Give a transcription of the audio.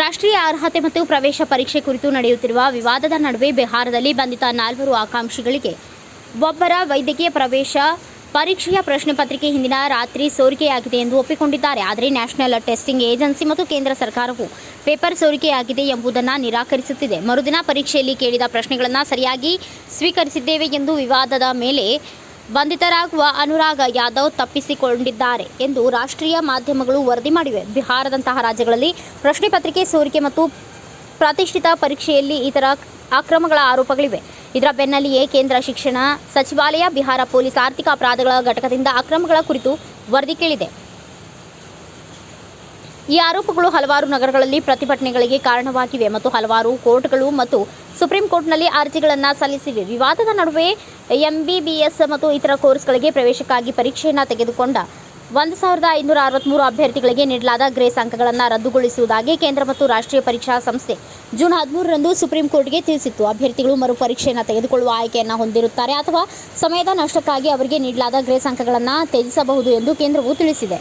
ಅರ್ಹತೆ ಮತ್ತು ಪ್ರವೇಶ ಪರೀಕ್ಷೆ ಕುರಿತು ನಡೆಯುತ್ತಿರುವ ವಿವಾದದ ನಡುವೆ ಬಿಹಾರದಲ್ಲಿ ಬಂಧಿತ ನಾಲ್ವರು ಆಕಾಂಕ್ಷಿಗಳಿಗೆ ಒಬ್ಬರ ವೈದ್ಯಕೀಯ ಪ್ರವೇಶ, ಪರೀಕ್ಷೆಯ ಪ್ರಶ್ನೆ ಪತ್ರಿಕೆ ಹಿಂದಿನ ರಾತ್ರಿ ಸೋರಿಕೆಯಾಗಿದೆ ಎಂದು ಒಪ್ಪಿಕೊಂಡಿದ್ದಾರೆ. ಆದರೆ ನ್ಯಾಷನಲ್ ಟೆಸ್ಟಿಂಗ್ ಏಜೆನ್ಸಿ ಮತ್ತು ಕೇಂದ್ರ ಸರ್ಕಾರವು ಪೇಪರ್ ಸೋರಿಕೆಯಾಗಿದೆ ಎಂಬುದನ್ನು ನಿರಾಕರಿಸುತ್ತಿದೆ. ಮರುದಿನ ಪರೀಕ್ಷೆಯಲ್ಲಿ ಕೇಳಿದ ಪ್ರಶ್ನೆಗಳನ್ನು ಸರಿಯಾಗಿ ಸ್ವೀಕರಿಸಿದ್ದೇವೆ ಎಂದು ವಿವಾದದ ಮೇಲೆ ಬಂಧಿತರಾಗುವ ಅನುರಾಗ ಯಾದವ್ ತಪ್ಪಿಸಿಕೊಂಡಿದ್ದಾರೆ ಎಂದು ರಾಷ್ಟ್ರೀಯ ಮಾಧ್ಯಮಗಳು ವರದಿ ಮಾಡಿವೆ. ಬಿಹಾರದಂತಹ ರಾಜ್ಯಗಳಲ್ಲಿ ಪ್ರಶ್ನೆ ಪತ್ರಿಕೆ ಸೋರಿಕೆ ಮತ್ತು ಪ್ರತಿಷ್ಠಿತ ಪರೀಕ್ಷೆಯಲ್ಲಿ ಇತರ ಅಕ್ರಮಗಳ ಆರೋಪಗಳಿವೆ. ಇದರ ಬೆನ್ನಲ್ಲಿಯೇ ಕೇಂದ್ರ ಶಿಕ್ಷಣ ಸಚಿವಾಲಯ, ಬಿಹಾರ ಪೊಲೀಸ್ ಆರ್ಥಿಕ ಅಪರಾಧಗಳ ಘಟಕದಿಂದ ಅಕ್ರಮಗಳ ಕುರಿತು ವರದಿ ಕೇಳಿದೆ. ಈ ಆರೋಪಗಳು ಹಲವಾರು ನಗರಗಳಲ್ಲಿ ಪ್ರತಿಭಟನೆಗಳಿಗೆ ಕಾರಣವಾಗಿವೆ ಮತ್ತು ಹಲವಾರು ಕೋರ್ಟ್ಗಳು ಮತ್ತು ಸುಪ್ರೀಂ ಕೋರ್ಟ್ನಲ್ಲಿ ಅರ್ಜಿಗಳನ್ನು ಸಲ್ಲಿಸಿವೆ. ವಿವಾದದ ನಡುವೆ ಎಂಬಿಬಿಎಸ್ ಮತ್ತು ಇತರ ಕೋರ್ಸ್ಗಳಿಗೆ ಪ್ರವೇಶಕ್ಕಾಗಿ ಪರೀಕ್ಷೆಯನ್ನು ತೆಗೆದುಕೊಂಡ ಒಂದು ಸಾವಿರದ ಐನೂರ ಅರವತ್ತ್ಮೂರು ಅಭ್ಯರ್ಥಿಗಳಿಗೆ ನೀಡಲಾದ ಗ್ರೇಸ್ ಅಂಕಗಳನ್ನು ರದ್ದುಗೊಳಿಸುವುದಾಗಿ ಕೇಂದ್ರ ಮತ್ತು ರಾಷ್ಟ್ರೀಯ ಪರೀಕ್ಷಾ ಸಂಸ್ಥೆ ಜೂನ್ ಹದಿಮೂರರಂದು ಸುಪ್ರೀಂ ಕೋರ್ಟ್ಗೆ ತಿಳಿಸಿತ್ತು. ಅಭ್ಯರ್ಥಿಗಳು ಮರು ಪರೀಕ್ಷೆಯನ್ನು ತೆಗೆದುಕೊಳ್ಳುವ ಆಯ್ಕೆಯನ್ನು ಹೊಂದಿರುತ್ತಾರೆ ಅಥವಾ ಸಮಯದ ನಷ್ಟಕ್ಕಾಗಿ ಅವರಿಗೆ ನೀಡಲಾದ ಗ್ರೇಸ್ ಅಂಕಗಳನ್ನು ತ್ಯಜಿಸಬಹುದು ಎಂದು ಕೇಂದ್ರವು ತಿಳಿಸಿದೆ.